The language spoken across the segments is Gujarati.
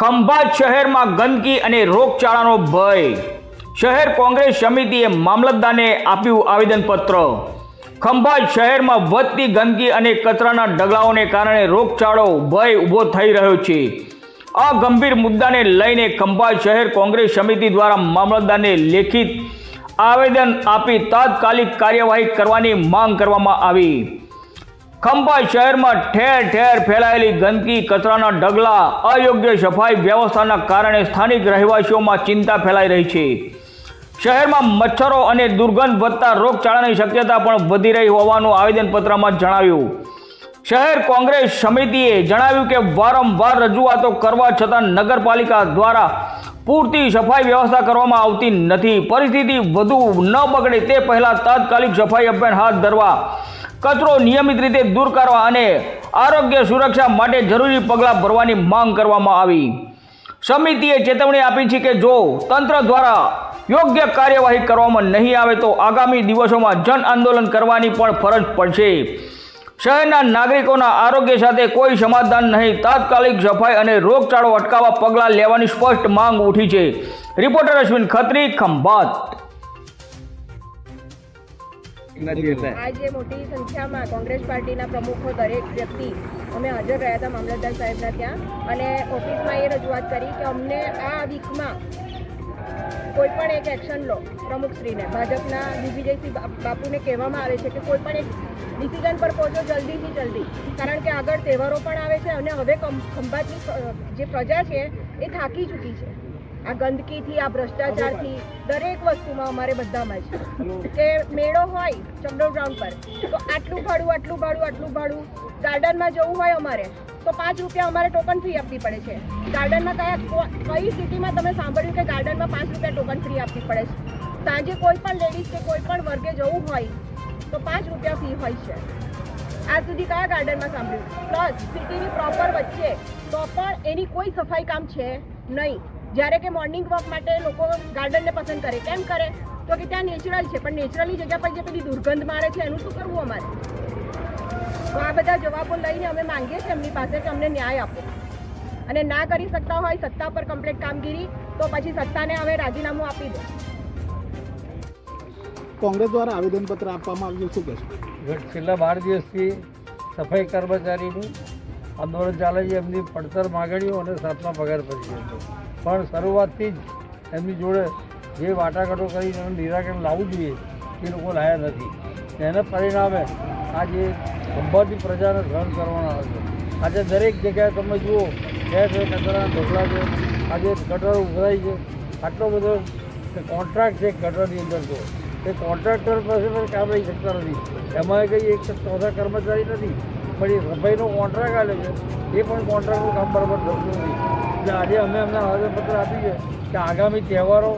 ખંભાત શહેરમાં ગંદકી અને રોગચાળાનો ભય. શહેર કોંગ્રેસ સમિતિએ મામલતદારને આપ્યું આવેદનપત્ર. ખંભાત શહેરમાં વધતી ગંદકી અને કચરાના ઢગલાઓને કારણે રોગચાળો, ભય ઊભો થઈ રહ્યો છે. આ ગંભીર મુદ્દાને લઈને ખંભાત શહેર કોંગ્રેસ સમિતિ દ્વારા મામલતદારને લેખિત આવેદન આપી તાત્કાલિક કાર્યવાહી કરવાની માંગ કરવામાં આવી. ખંભાત શહેરમાં ઠેર ઠેર ફેલાયેલી ગંદકી, કચરાના ઢગલા, અયોગ્ય સફાઈ વ્યવસ્થાના કારણે સ્થાનિક રહેવાસીઓમાં ચિંતા ફેલાઈ રહી છે. શહેરમાં મચ્છરો અને દુર્ગંધ વધતા રોગચાળાની શક્યતા પણ વધી રહી હોવાનું આવેદનપત્રમાં જણાવ્યું. શહેર કોંગ્રેસ સમિતિએ જણાવ્યું કે વારંવાર રજૂઆતો કરવા છતાં નગરપાલિકા દ્વારા પૂરતી સફાઈ વ્યવસ્થા કરવામાં આવતી નથી. પરિસ્થિતિ વધુ ન બગડે તે પહેલાં તાત્કાલિક સફાઈ અભિયાન હાથ ધરવા કચરો નિયમિત રીતે દૂર કરવા અને આરોગ્ય સુરક્ષા માટે જરૂરી પગલાં ભરવાની માંગ કરવામાં આવી. સમિતિએ ચેતવણી આપી છે કે જો તંત્ર દ્વારા યોગ્ય કાર્યવાહી કરવામાં નહીં આવે તો આગામી દિવસોમાં જન આંદોલન કરવાની પણ ફરજ પડશે. શહેરના નાગરિકોના આરોગ્ય સાથે કોઈ સમાધાન નહીં. તાત્કાલિક સફાઈ અને રોગચાળો અટકાવવા પગલાં લેવાની સ્પષ્ટ માંગ ઉઠી છે. રિપોર્ટર અશ્વિન ખત્રી, ખંભાત. આજે મોટી સંખ્યામાં કોંગ્રેસ પાર્ટીના પ્રમુખો દરેક વ્યક્તિ અમે હાજર રહ્યા હતા મામલતદાર સાહેબના ત્યાં. અને ઓફિસમાં એ રજૂઆત કરી કે અમને આ વીકમાં કોઈ પણ એક એક્શન લો, પ્રમુખશ્રીને. ભાજપના દિગ્વિજયસિંહ બાપુને કહેવામાં આવે છે કે કોઈ પણ એક ડિસિઝન પર પહોંચો જલ્દીથી જલ્દી. કારણ કે આગળ તહેવારો પણ આવે છે અને હવે ખંભાતની જે પ્રજા છે એ થાકી ચૂકી છે. આ ગંદકીથી આ ભ્રષ્ટાચારથી દરેક વસ્તુમાં અમારે બધામાં જ. કે મેળો હોય ચમડો ગ્રાઉન્ડ પર તો આટલું ભાડું આટલું ભાડું આટલું ભાડું. ગાર્ડનમાં જવું હોય અમારે તો પાંચ રૂપિયા અમારે ટોકન ફી આપવી પડે છે. ગાર્ડનમાં કયા કઈ સિટીમાં તમે સાંભળ્યું કે ગાર્ડનમાં પાંચ રૂપિયા ટોકન ફ્રી આપવી પડે છે? સાંજે કોઈ પણ લેડીઝ કે કોઈ પણ વર્ગે જવું હોય તો પાંચ રૂપિયા ફી હોય છે. આજ સુધી કયા ગાર્ડનમાં સાંભળ્યું? પ્લસ સિટીની પ્રોપર વચ્ચે તો પણ એની કોઈ સફાઈ કામ છે નહીં. જ્યારે કે મોર્નિંગ વોક માટે લોકો ગાર્ડનને પસંદ કરે. કેમ કરે? તો કે ત્યાં નેચરલ છે પણ નેચરલી જગ્યા પર જે પેલી દુર્ગંધ મારે છે એનું શું કરવું અમારે? તો આ બધા જવાબો લઈને અમે માંગીએ છીએ એમની પાસે કે અમને ન્યાય આપો. અને ના કરી શકતા હોય સત્તા પર કમ્પ્લીટ કામગીરી તો પછી સત્તાને હવે રાજીનામું આપી દો. કોંગ્રેસ દ્વારા આવેદનપત્ર આપવામાં આવ્યું શું કહેશો? છેલ્લા બાર દિવસથી સફાઈ કર્મચારીનું આંદોલન ચાલે છે એમની પડતર માગણીઓ અને સાતમા પગાર પછી હતો પણ શરૂઆતથી જ એમની જોડે જે વાટાઘાટો કરીને એનું નિરાકરણ લાવવું જોઈએ, એ લોકો લાયા નથી. એના પરિણામે આજે ખંભાતી પ્રજાને સહન કરવાનો આવે છે. આજે દરેક જગ્યાએ તમે જુઓ ઠેર કચરાના ઢોકળા છે, આજે ગટર ઉભરાય છે. આટલો બધો કોન્ટ્રાક્ટ છે ગટરની અંદર તો. એ કોન્ટ્રાક્ટર પાસે પણ કામ લઈ શકતા નથી. એમાં કંઈ એક ચોથા કર્મચારી નથી. પણ એ કોન્ટ્રાક્ટ આલે છે. એ પણ કોન્ટ્રાક્ટનું કામ બરાબર થતું નથી. એટલે આજે અમે એમને આવેદનપત્ર આપી છે કે આગામી તહેવારો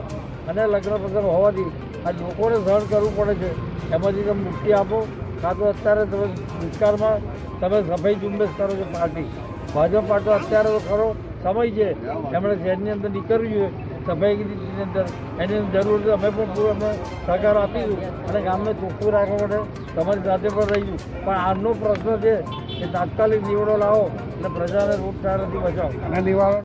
અને લગ્ન હોવાથી આ લોકોને સહન કરવું પડે છે. એમાંથી તમે મુક્તિ આપો. કાં તો અત્યારે તમે દુષ્કાળમાં તમે સફાઈ ઝુંબેશ કરો છો પાર્ટી. ભાજપ પાર્ટી અત્યારે તો ખરો સમય છે. એમણે શહેરની અંદર નીકળવું જોઈએ. સફાઈની અંદર એની જરૂર છે. અમે પણ પૂરો અમે સહકાર આપીશું અને ગામને ચોખ્ખું રાખવા માટે તમારી સાથે પણ રહીશું. પણ આજનો પ્રશ્ન છે કે તાત્કાલિક નિવડો લાવો અને પ્રજાને રોગચાળાથી બચાવો. અને નિવારણ